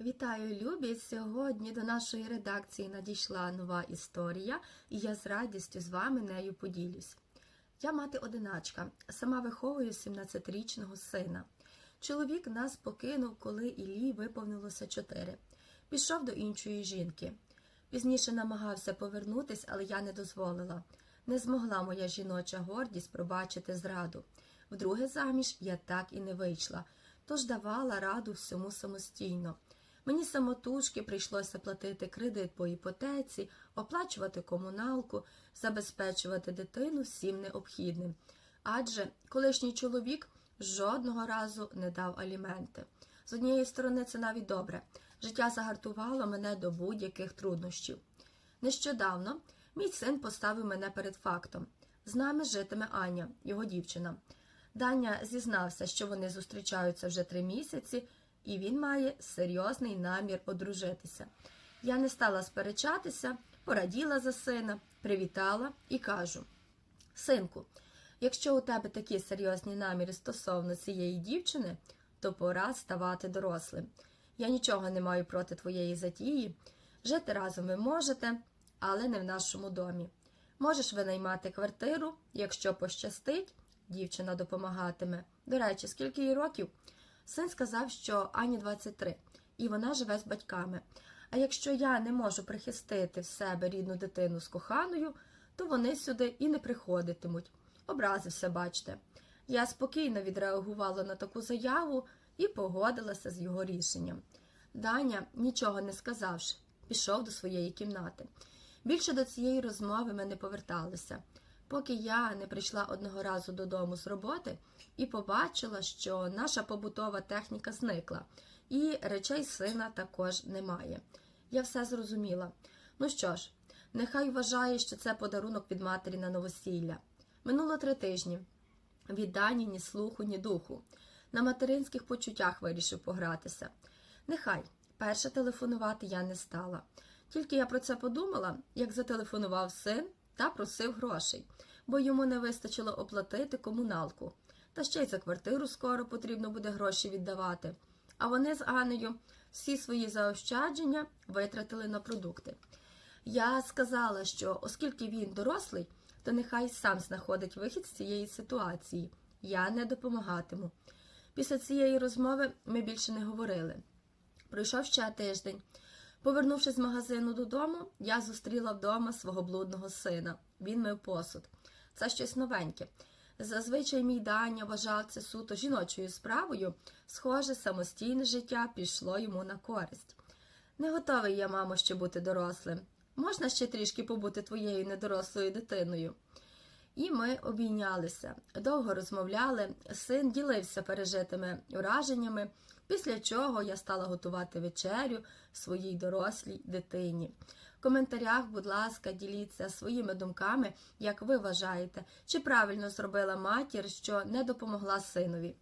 Вітаю, любі! Сьогодні до нашої редакції надійшла нова історія, і я з радістю з вами нею поділюсь. Я мати одиначка, сама виховую 17-річного сина. Чоловік нас покинув, коли Іллі виповнилося 4. Пішов до іншої жінки. Пізніше намагався повернутись, але я не дозволила. Не змогла моя жіноча гордість пробачити зраду. Вдруге заміж я так і не вийшла, тож давала раду всьому самостійно. Мені самотужки прийшлося платити кредит по іпотеці, оплачувати комуналку, забезпечувати дитину всім необхідним. Адже колишній чоловік жодного разу не дав аліменти. З однієї сторони, це навіть добре. Життя загартувало мене до будь-яких труднощів. Нещодавно мій син поставив мене перед фактом. З нами житиме Аня, його дівчина. Даня зізнався, що вони зустрічаються вже три місяці, і він має серйозний намір одружитися. Я не стала сперечатися, пораділа за сина, привітала і кажу: Синку, якщо у тебе такі серйозні наміри стосовно цієї дівчини, то пора ставати дорослим. Я нічого не маю проти твоєї затії. Жити разом ви можете, але не в нашому домі. Можеш винаймати квартиру, якщо пощастить, дівчина допомагатиме. До речі, скільки їй років? Син сказав, що Ані 23, і вона живе з батьками. А якщо я не можу прихистити в себе рідну дитину з коханою, то вони сюди і не приходитимуть. Образився, бачте. Я спокійно відреагувала на таку заяву і погодилася з його рішенням. Даня, нічого не сказавши, пішов до своєї кімнати. Більше до цієї розмови ми не поверталися, поки я не прийшла одного разу додому з роботи і побачила, що наша побутова техніка зникла, і речей сина також немає. Я все зрозуміла. Ну що ж, нехай вважає, що це подарунок від матері на новосілля. Минуло три тижні. Від Дані ні слуху, ні духу. На материнських почуттях вирішив погратися. Нехай перше телефонувати я не стала. Тільки я про це подумала, як зателефонував син та просив грошей, бо йому не вистачило оплатити комуналку. Та ще й за квартиру скоро потрібно буде гроші віддавати. А вони з Анею всі свої заощадження витратили на продукти. Я сказала, що оскільки він дорослий, то нехай сам знаходить вихід з цієї ситуації. Я не допомагатиму. Після цієї розмови ми більше не говорили. Пройшов ще тиждень. Повернувшись з магазину додому, я зустріла вдома свого блудного сина. Він мив посуд. Це щось новеньке. Зазвичай мій Даня вважав це суто жіночою справою, схоже, самостійне життя пішло йому на користь. Не готовий я, мамо, ще бути дорослим. Можна ще трішки побути твоєю недорослою дитиною. І ми обійнялися, довго розмовляли, син ділився пережитими ураженнями, після чого я стала готувати вечерю своїй дорослій дитині. В коментарях, будь ласка, діліться своїми думками, як ви вважаєте, чи правильно зробила матір, що не допомогла синові.